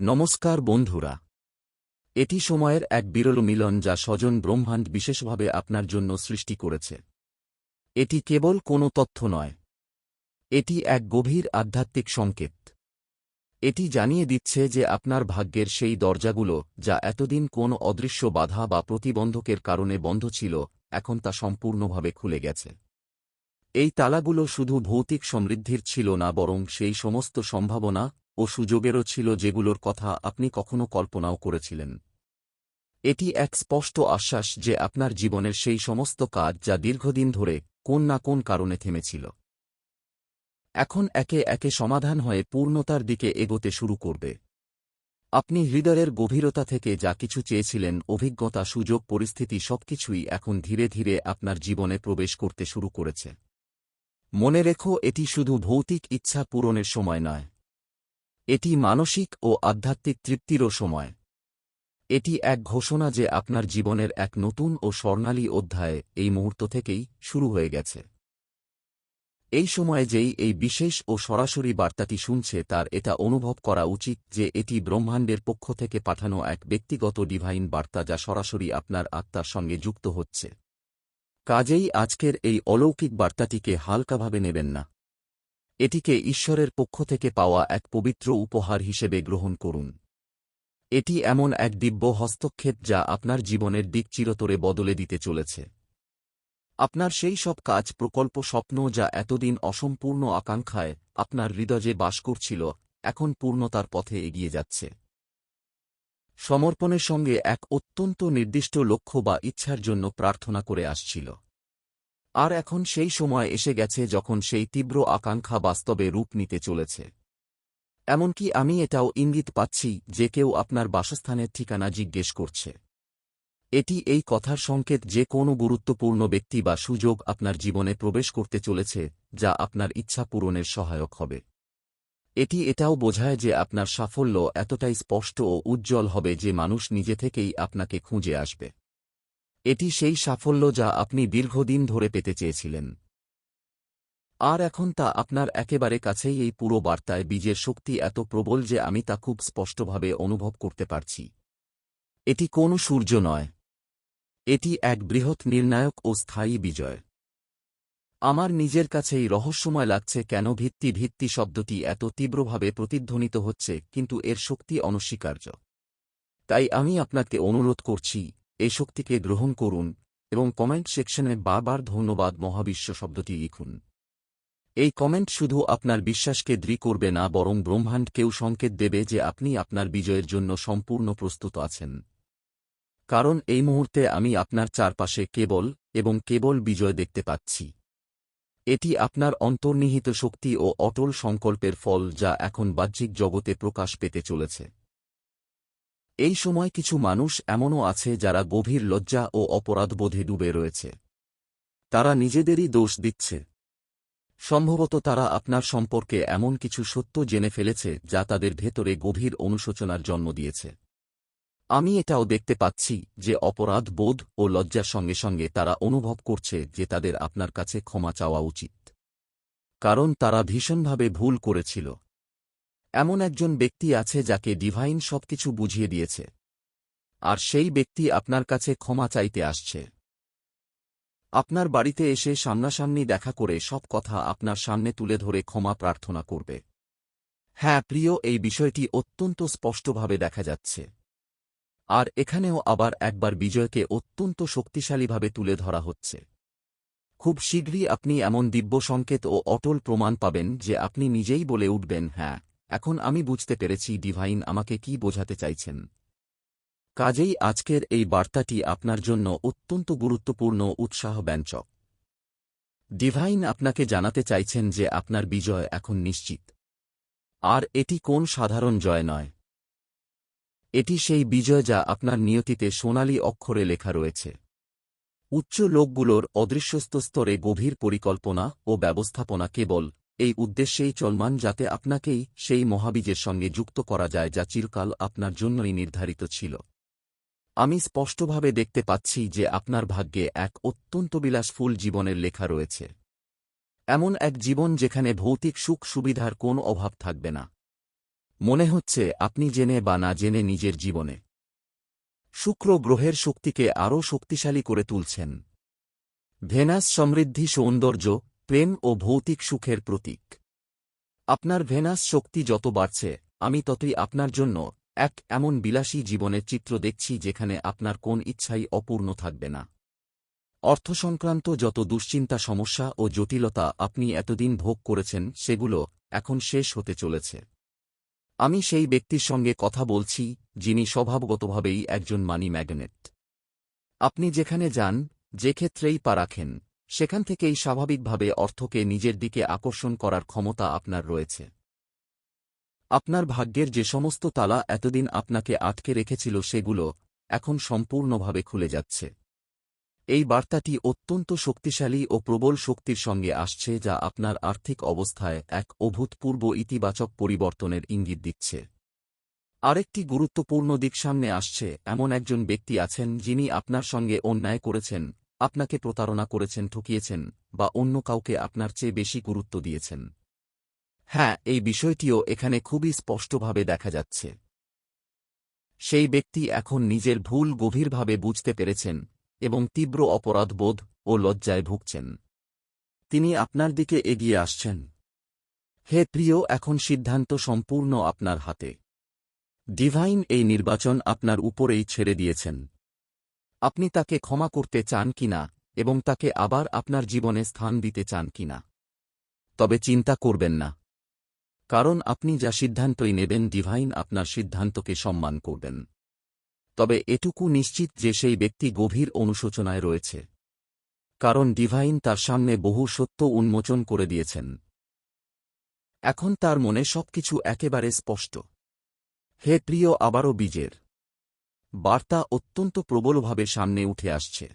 নমস্কার বন্ধুরা। এটি সময়ের এক বিরল মিলন যা স্বজন ব্রহ্মাণ্ড বিশেষভাবে আপনার জন্য সৃষ্টি করেছে। এটি কেবল কোনো তথ্য নয়। এটি এক গভীর আধ্যাত্মিক সংকেত। এটি জানিয়ে দিচ্ছে যে আপনার ভাগ্যের সেই দরজাগুলো যা এতদিন কোন অদৃশ্য বাধা বা প্রতিবন্ধকের কারণে বন্ধ ছিল, এখন তা সম্পূর্ণভাবে খুলে গেছে। এই তালাগুলো শুধু ভৌতিক সমৃদ্ধির ছিল না, বরং সেই সমস্ত সম্ভাবনা ও সুযোগেরও ছিল যেগুলোর কথা আপনি কখনো কল্পনাও করেছিলেন। এটি এক স্পষ্ট আশ্বাস যে আপনার জীবনের সেই সমস্ত কাজ যা দীর্ঘদিন ধরে কোন না কোন কারণে থেমেছিল। এখন একে একে সমাধান হয়ে পূর্ণতার দিকে এগোতে শুরু করবে। আপনি হৃদয়ের গভীরতা থেকে যা কিছু চেয়েছিলেন, অভিজ্ঞতা, সুযোগ, পরিস্থিতি সবকিছুই এখন ধীরে ধীরে আপনার জীবনে প্রবেশ করতে শুরু করেছে। মনে রেখো, এটি শুধু ভৌতিক ইচ্ছা পূরণের সময় নয়। এটি মানসিক ও আধ্যাত্মিক তৃপ্তিরও সময়। এটি এক ঘোষণা যে আপনার জীবনের এক নতুন ও স্বর্ণালী অধ্যায় এই মুহূর্ত থেকেই শুরু হয়ে গেছে। এই সময়ে যেই এই বিশেষ ও সরাসরি বার্তাটি শুনছে তার এটা অনুভব করা উচিত যে এটি ব্রহ্মাণ্ডের পক্ষ থেকে পাঠানো এক ব্যক্তিগত ডিভাইন বার্তা যা সরাসরি আপনার আত্মার সঙ্গে যুক্ত হচ্ছে। কাজেই আজকের এই অলৌকিক বার্তাটিকে হালকাভাবে নেবেন না। এটিকে ঈশ্বরের পক্ষ থেকে পাওয়া এক পবিত্র উপহার হিসেবে গ্রহণ করুন। এটি এমন এক দিব্য হস্তক্ষেপ যা আপনার জীবনের দিক চিরতরে বদলে দিতে চলেছে। আপনার সেই সব কাজ, প্রকল্প, স্বপ্ন যা এতদিন অসম্পূর্ণ আকাঙ্ক্ষায় আপনার হৃদয়ে বাস করছিল, এখন পূর্ণতার পথে এগিয়ে যাচ্ছে। সমর্পণের সঙ্গে এক অত্যন্ত নির্দিষ্ট লক্ষ্য বা ইচ্ছার জন্য প্রার্থনা করে আসছিল। আর এখন সেই সময় এসে গেছে যখন সেই তীব্র আকাঙ্ক্ষা বাস্তবে রূপ নিতে চলেছে। এমনকি আমি এটাও ইঙ্গিত পাচ্ছি যে কেউ আপনার বাসস্থানের ঠিকানা জিজ্ঞেস করছে। এটি এই কথার সংকেত যে কোনো গুরুত্বপূর্ণ ব্যক্তি বা সুযোগ আপনার জীবনে প্রবেশ করতে চলেছে, যা আপনার ইচ্ছা পূরণের সহায়ক হবে। এটি এটাও বোঝায় যে আপনার সাফল্য এতটাই স্পষ্ট ও উজ্জ্বল হবে যে মানুষ নিজে থেকেই আপনাকে খুঁজে আসবে। এটি সেই সাফল্য যা আপনি দীর্ঘদিন ধরে পেতে চেয়েছিলেন। আর এখন তা আপনার একেবারে কাছেই এই পুরো বার্তায় বীজের শক্তি এত প্রবল যে আমি তা খুব স্পষ্টভাবে অনুভব করতে পারছি। এটি কোনো সূর্য নয়। এটি এক বৃহৎ নির্ণায়ক ও স্থায়ী বিজয়। আমার নিজের কাছেই রহস্যময় লাগছে কেন ভিত্তি ভিত্তি শব্দটি এত তীব্রভাবে প্রতিধ্বনিত হচ্ছে, কিন্তু এর শক্তি অনস্বীকার্য। তাই আমি আপনাকে অনুরোধ করছি এই শক্তিকে গ্রহণ করুন এবং কমেন্ট সেকশনে বারবার ধন্যবাদ মহাবিশ্ব শব্দটি লিখুন। এই কমেন্ট শুধু আপনার বিশ্বাসকে দৃঢ় করবে না, বরং ব্রহ্মাণ্ডকেও সংকেত দেবে যে আপনি আপনার বিজয়ের জন্য সম্পূর্ণ প্রস্তুত আছেন। কারণ এই মুহূর্তে আমি আপনার চারপাশে কেবল এবং কেবল বিজয় দেখতে পাচ্ছি। এটি আপনার অন্তর্নিহিত শক্তি ও অটল সংকল্পের ফল যা এখন বাহ্যিক জগতে প্রকাশ পেতে চলেছে। এই সময় কিছু মানুষ এমনও আছে যারা গভীর লজ্জা ও অপরাধবোধে ডুবে রয়েছে। তারা নিজেদেরই দোষ দিচ্ছে। সম্ভবত তারা আপনার সম্পর্কে এমন কিছু সত্য জেনে ফেলেছে যা তাদের ভেতরে গভীর অনুশোচনার জন্ম দিয়েছে। আমি এটাও দেখতে পাচ্ছি যে অপরাধ বোধ ও লজ্জার সঙ্গে সঙ্গে তারা অনুভব করছে যে তাদের আপনার কাছে ক্ষমা চাওয়া উচিত। কারণ তারা ভীষণভাবে ভুল করেছিল। এমন একজন ব্যক্তি আছে যাকে ডিভাইন সবকিছু বুঝিয়ে দিয়েছে। আর সেই ব্যক্তি আপনার কাছে ক্ষমা চাইতে আসছে। আপনার বাড়িতে এসে সামনাসামনি দেখা করে সব কথা আপনার সামনে তুলে ধরে ক্ষমা প্রার্থনা করবে। হ্যাঁ প্রিয়, এই বিষয়টি অত্যন্ত স্পষ্টভাবে দেখা যাচ্ছে। আর এখানেও আবার একবার বিজয়কে অত্যন্ত শক্তিশালীভাবে তুলে ধরা হচ্ছে। খুব শীঘ্রই আপনি এমন দিব্য সংকেত ও অটল প্রমাণ পাবেন যে আপনি নিজেই বলে উঠবেন হ্যাঁ এখন আমি বুঝতে পেরেছি ডিভাইন আমাকে কি বোঝাতে চাইছেন। কাজেই আজকের এই বার্তাটি আপনার জন্য অত্যন্ত গুরুত্বপূর্ণ উৎসাহ ব্যঞ্চক ডিভাইন আপনাকে জানাতে চাইছেন যে আপনার বিজয় এখন নিশ্চিত। আর এটি কোন সাধারণ জয় নয়। এটি সেই বিজয় যা আপনার নিয়তিতে সোনালী অক্ষরে লেখা রয়েছে। উচ্চ লোকগুলোর অদৃশ্যস্ত স্তরে গভীর পরিকল্পনা ও ব্যবস্থাপনা কেবল এই উদ্দেশ্যেই চলমান যাতে আপনাকেই সেই মহাবীজের সঙ্গে যুক্ত করা যায় যা চিরকাল আপনার জন্যই নির্ধারিত ছিল। আমি স্পষ্টভাবে দেখতে পাচ্ছি যে আপনার ভাগ্যে এক অত্যন্ত বিলাসফুল জীবনের লেখা রয়েছে। এমন এক জীবন যেখানে ভৌতিক সুখ সুবিধার কোন অভাব থাকবে না। মনে হচ্ছে আপনি জেনে বা না জেনে নিজের জীবনে। শুক্র গ্রহের শক্তিকে আরও শক্তিশালী করে তুলছেন। ভেনাস সমৃদ্ধি সৌন্দর্য প্রেম ও ভৌতিক সুখের প্রতীক। আপনার ভেনাস শক্তি যত বাড়ছে, আমি ততই আপনার জন্য এক এমন বিলাসী জীবনের চিত্র দেখছি যেখানে আপনার কোন ইচ্ছাই অপূর্ণ থাকবে না। অর্থ সংক্রান্ত যত দুশ্চিন্তা, সমস্যা ও জটিলতা আপনি এতদিন ভোগ করেছেন, সেগুলো এখন শেষ হতে চলেছে। আমি সেই ব্যক্তির সঙ্গে কথা বলছি, যিনি স্বভাবগতভাবেই একজন মানি ম্যাগনেট। আপনি যেখানে যান, যে ক্ষেত্রেই পা রাখেন সেখান থেকেই স্বাভাবিকভাবে অর্থকে নিজের দিকে আকর্ষণ করার ক্ষমতা আপনার রয়েছে। আপনার ভাগ্যের যে সমস্ত তালা এতদিন আপনাকে আটকে রেখেছিল সেগুলো এখন সম্পূর্ণভাবে খুলে যাচ্ছে। এই বার্তাটি অত্যন্ত শক্তিশালী ও প্রবল শক্তির সঙ্গে আসছে যা আপনার আর্থিক অবস্থায় এক অভূতপূর্ব ইতিবাচক পরিবর্তনের ইঙ্গিত দিচ্ছে। আরেকটি গুরুত্বপূর্ণ দিক সামনে আসছে, এমন একজন ব্যক্তি আছেন যিনি আপনার সঙ্গে অন্যায় করেছেন আপনাকে প্রতারণা করেছেন, ঠকিয়েছেন, বা অন্য কাউকে আপনার চেয়ে বেশি গুরুত্ব দিয়েছেন। হ্যাঁ এই বিষয়টিও এখানে খুবই স্পষ্টভাবে দেখা যাচ্ছে। সেই ব্যক্তি এখন নিজের ভুল গভীরভাবে বুঝতে পেরেছেন এবং তীব্র অপরাধবোধ ও লজ্জায় ভুগছেন। তিনি আপনার দিকে এগিয়ে আসছেন। হে প্রিয়, এখন সিদ্ধান্ত সম্পূর্ণ আপনার হাতে। ডিভাইন এই নির্বাচন আপনার উপরেই ছেড়ে দিয়েছেন। আপনি তাকে ক্ষমা করতে চান কিনা এবং তাকে আবার আপনার জীবনে স্থান দিতে চান কিনা তবে চিন্তা করবেন না। কারণ আপনি যা সিদ্ধান্তই নেবেন ডিভাইন আপনার সিদ্ধান্তকে সম্মান করবেন। তবে এটুকু নিশ্চিত যে সেই ব্যক্তি গভীর অনুশোচনায় রয়েছে। কারণ ডিভাইন তার সামনে বহু সত্য উন্মোচন করে দিয়েছেন। এখন তার মনে সবকিছু একেবারে স্পষ্ট। হে প্রিয়, আবারও বীজের। বার্তা অত্যন্ত প্রবলভাবে সামনে উঠে আসছে।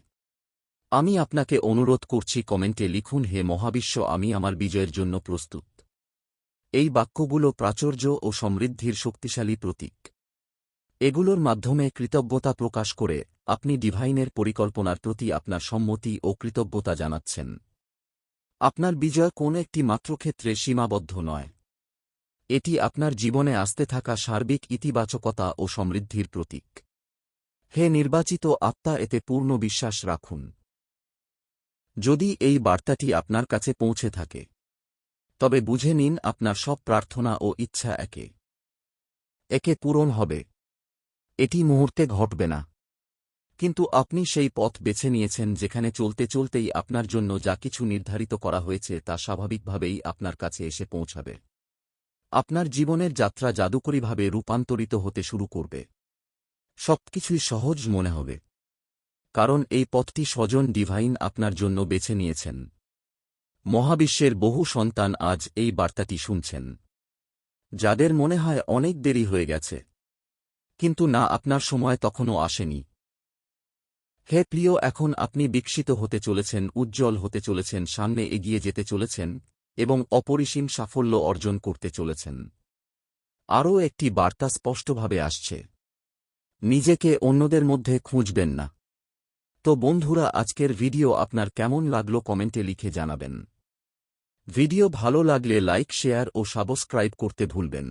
আমি আপনাকে অনুরোধ করছি কমেন্টে লিখুন, হে মহাবিশ্ব, আমি আমার বিজয়ের জন্য প্রস্তুত। এই বাক্যগুলো প্রাচুর্য ও সমৃদ্ধির শক্তিশালী প্রতীক। এগুলোর মাধ্যমে কৃতজ্ঞতা প্রকাশ করে আপনি ডিভাইনের পরিকল্পনার প্রতি আপনার সম্মতি ও কৃতজ্ঞতা জানাচ্ছেন। আপনার বিজয় কোন একটি মাত্র ক্ষেত্রে সীমাবদ্ধ নয়। এটি আপনার জীবনে আসতে থাকা সার্বিক ইতিবাচকতা ও সমৃদ্ধির প্রতীক। হে নির্বাচিত আত্মা, এতে পূর্ণ বিশ্বাস রাখুন। যদি এই বার্তাটি আপনার কাছে পৌঁছে থাকে, তবে বুঝে নিন আপনার সব প্রার্থনা ও ইচ্ছা একে। একে পূরণ হবে। এটি মুহূর্তে ঘটবে না। কিন্তু আপনি সেই পথ বেছে নিয়েছেন যেখানে চলতে চলতেই আপনার জন্য যা কিছু নির্ধারিত করা হয়েছে তা স্বাভাবিকভাবেই আপনার কাছে এসে পৌঁছাবে। আপনার জীবনের যাত্রা জাদুকরীভাবে রূপান্তরিত হতে শুরু করবে। সবকিছুই সহজ মনে হবে। কারণ এই পথটি স্বজন ডিভাইন আপনার জন্য বেছে নিয়েছেন। মহাবিশ্বের বহু সন্তান আজ এই বার্তাটি শুনছেন। যাদের মনে হয় অনেক দেরি হয়ে গেছে। কিন্তু না, আপনার সময় তখনও আসেনি। হে প্রিয়, এখন আপনি বিকশিত হতে চলেছেন, উজ্জ্বল হতে চলেছেন, সামনে এগিয়ে যেতে চলেছেন এবং অপরিসীম সাফল্য অর্জন করতে চলেছেন। আরও একটি বার্তা স্পষ্টভাবে আসছে। নিজেকে অন্যদের মধ্যে খুঁজবেন না। তো বন্ধুরা, আজকের ভিডিও আপনার কেমন লাগল কমেন্টে লিখে জানাবেন। ভিডিও ভালো লাগলে লাইক, শেয়ার ও সাবস্ক্রাইব করতে ভুলবেন।